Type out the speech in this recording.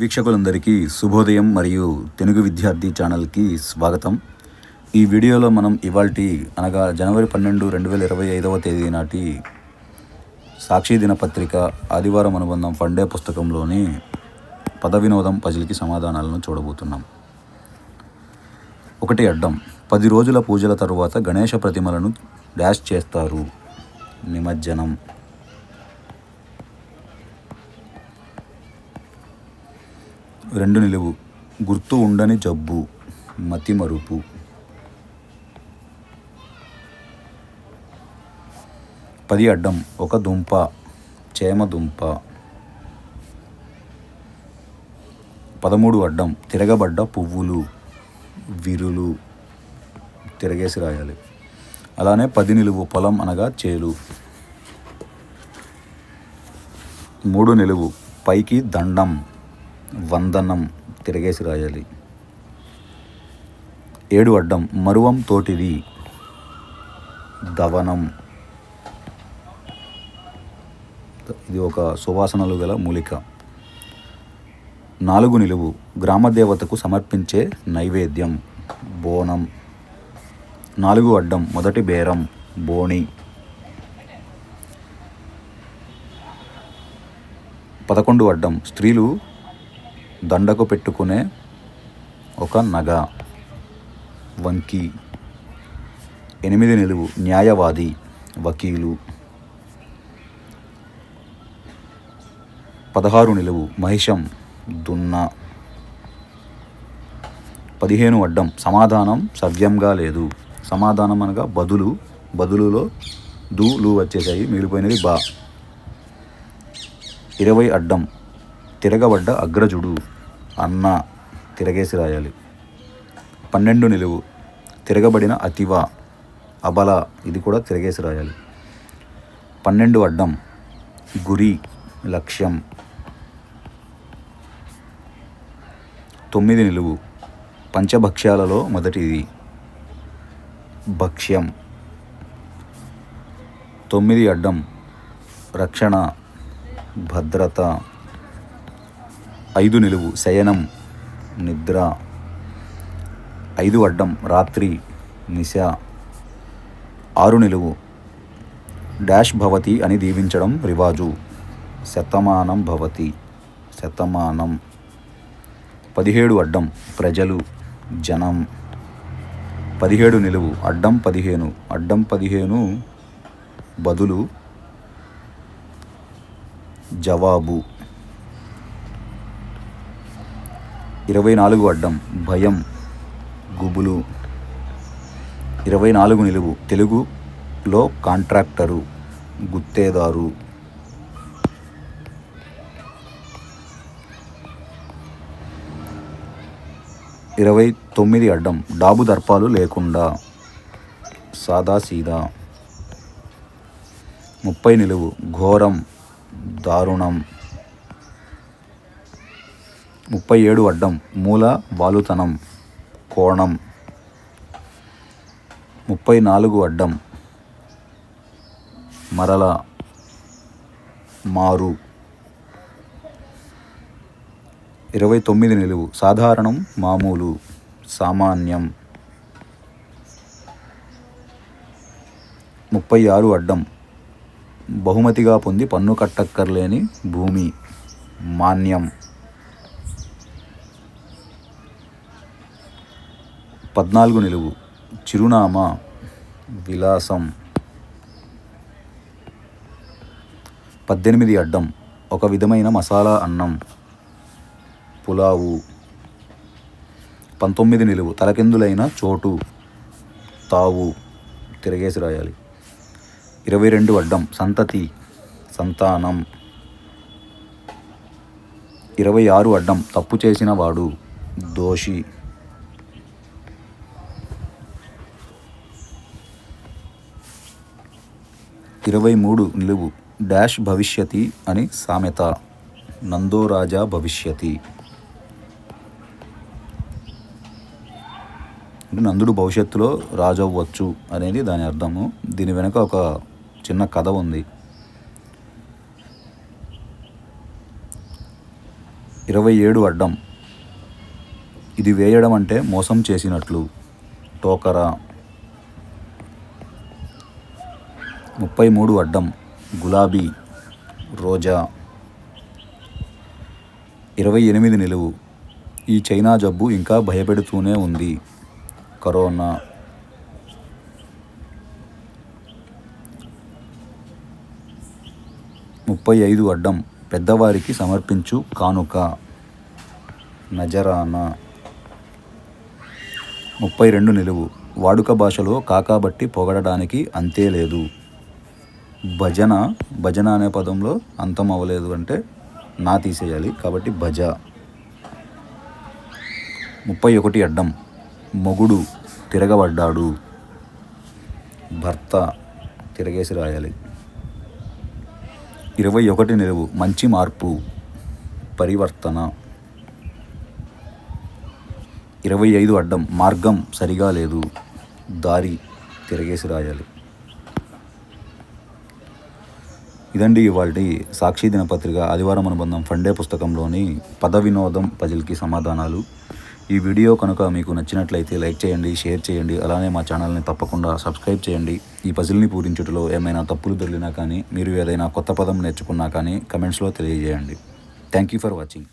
వీక్షకులందరికీ శుభోదయం మరియు తెలుగు విద్యార్థి ఛానల్కి స్వాగతం. ఈ వీడియోలో మనం ఇవాల్టి అనగా జనవరి పన్నెండు రెండు వేల ఇరవై ఐదవ తేదీ నాటి సాక్షి దినపత్రిక ఆదివారం అనుబంధం ఫండే పుస్తకంలోని పద వినోదం పజిల్కి సమాధానాలను చూడబోతున్నాం. ఒకటి అడ్డం పది రోజుల పూజల తరువాత గణేష ప్రతిమలను డాష్ చేస్తారు. నిమజ్జనం. రెండు నిలువు. గుర్తు ఉండని జబ్బు మతిమరుపు పది అడ్డం ఒక దుంప చేమ దుంప. పదమూడు అడ్డం తిరగబడ్డ పువ్వులు విరులు తిరగేసి రాయాలి. అలానే పది నిలువు పొలం అనగా చేలు. మూడు నిలువు పైకి దండం. వందనం తిరగేసి రాయాలి. ఏడు అడ్డం మరువం తోటిది దవనం. ఇది ఒక సువాసనలు గల మూలిక. నాలుగు నిలువు గ్రామదేవతకు సమర్పించే నైవేద్యం బోనం. నాలుగు అడ్డం మొదటి బేరం బోణి. పదకొండు అడ్డం స్త్రీలు దండకు పెట్టుకునే ఒక నగ. వంకి. ఎనిమిది నిలువు. న్యాయవాది. వకీలు. పదహారు నిలువు. మహిషం. దున్న. పదిహేను అడ్డం. సమాధానం సవ్యంగా లేదు. సమాధానం అనగా బదులు. బదులులో దూలు వచ్చేసాయి మిగిలిపోయినది బా. ఇరవై అడ్డం. తిరగబడ్డ అగ్రజుడు. అన్న తిరగేసి రాయాలి. పన్నెండు నిలువు. తిరగబడిన అతివ అబల ఇది కూడా తిరగేసి రాయాలి. పన్నెండు అడ్డం. గురి లక్ష్యం. తొమ్మిది నిలువు. పంచభక్ష్యాలలో మొదటిది. భక్ష్యం. తొమ్మిది అడ్డం. రక్షణ భద్రత. ఐదు నిలువు శయనం నిద్ర. ఐదు అడ్డం రాత్రి నిశ. ఆరు నిలువు డాష్ భవతి అని దీవించడం రివాజు. శతమానం భవతి శతమానం. పదిహేడు అడ్డం ప్రజలు జనం. పదిహేడు నిలువు అడ్డం పదిహేను అడ్డం పదిహేను బదులు జవాబు. ఇరవై నాలుగు అడ్డం భయం గుబులు. ఇరవై నాలుగు నిలువు తెలుగులో కాంట్రాక్టరు గుత్తేదారు. ఇరవై తొమ్మిది అడ్డం డాబు దర్పాలు లేకుండా సాదా సీదా ముప్పై నిలువు ఘోరం దారుణం. ముప్పై ఏడు అడ్డం మూల బాలుతనం కోణం. ముప్పై నాలుగు అడ్డం మరల మారు. ఇరవై తొమ్మిది నిలువు సాధారణం మామూలు సామాన్యం. ముప్పై ఆరు అడ్డం బహుమతిగా పొంది పన్ను కట్టక్కర్లేని భూమి మాన్యం. పద్నాలుగు నిలువు. చిరునామా విలాసం. పద్దెనిమిది అడ్డం. ఒక విధమైన మసాలా అన్నం. పులావు. పంతొమ్మిది నిలువు. తలకిందులైన చోటు. తావు. తిరగేసి రాయాలి. ఇరవై రెండు అడ్డం. సంతతి. సంతానం. ఇరవై ఆరు అడ్డం. తప్పు చేసిన వాడు. దోషి. ఇరవై మూడు నిలువు. డాష్ భవిష్యతి అని సామెత. నందో రాజా భవిష్యతి. అంటే నందుడు భవిష్యత్తులో రాజు అవ్వచ్చు అనేది దాని అర్థము. దీని వెనుక ఒక చిన్న కథ ఉంది. ఇరవై ఏడు అడ్డం. ఇది వేయడం అంటే మోసం చేసినట్లు. టోకరా. ముప్పై మూడు అడ్డం గులాబీ రోజా. ఇరవై ఎనిమిది నిలువు. ఈ చైనా జబ్బు ఇంకా భయపెడుతూనే ఉంది. కరోనా. ముప్పై ఐదు అడ్డం పెద్దవారికి సమర్పించు కానుక. నజరానా. ముప్పై రెండు నిలువు. వాడుక భాషలో కాకాబట్టి పొగడడానికి అంతే లేదు. భజన భజన అనే పదంలో అంతం అవ్వలేదు అంటే నా తీసేయాలి. కాబట్టి భజ. ముప్పై ఒకటి అడ్డం. మొగుడు తిరగబడ్డాడు. భర్త తిరగేసి రాయాలి. ఇరవై ఒకటి నిలువు. మంచి మార్పు. పరివర్తన. ఇరవై ఐదు అడ్డం. మార్గం సరిగా లేదు. దారి తిరగేసి రాయాలి. ఇదండి ఇవాళ సాక్షి దినపత్రిక ఆదివారం అనుబంధం ఫండే పుస్తకంలోని పద వినోదం పజిల్కి సమాధానాలు. ఈ వీడియో కనుక మీకు నచ్చినట్లయితే లైక్ చేయండి షేర్ చేయండి అలానే మా ఛానల్ని తప్పకుండా సబ్స్క్రైబ్ చేయండి. ఈ పజిల్ని పూరించుటలో ఏమైనా తప్పులు దొరికినా కానీ మీరు ఏదైనా కొత్త పదం నేర్చుకున్నా కానీ కమెంట్స్లో తెలియజేయండి. Thank you for watching.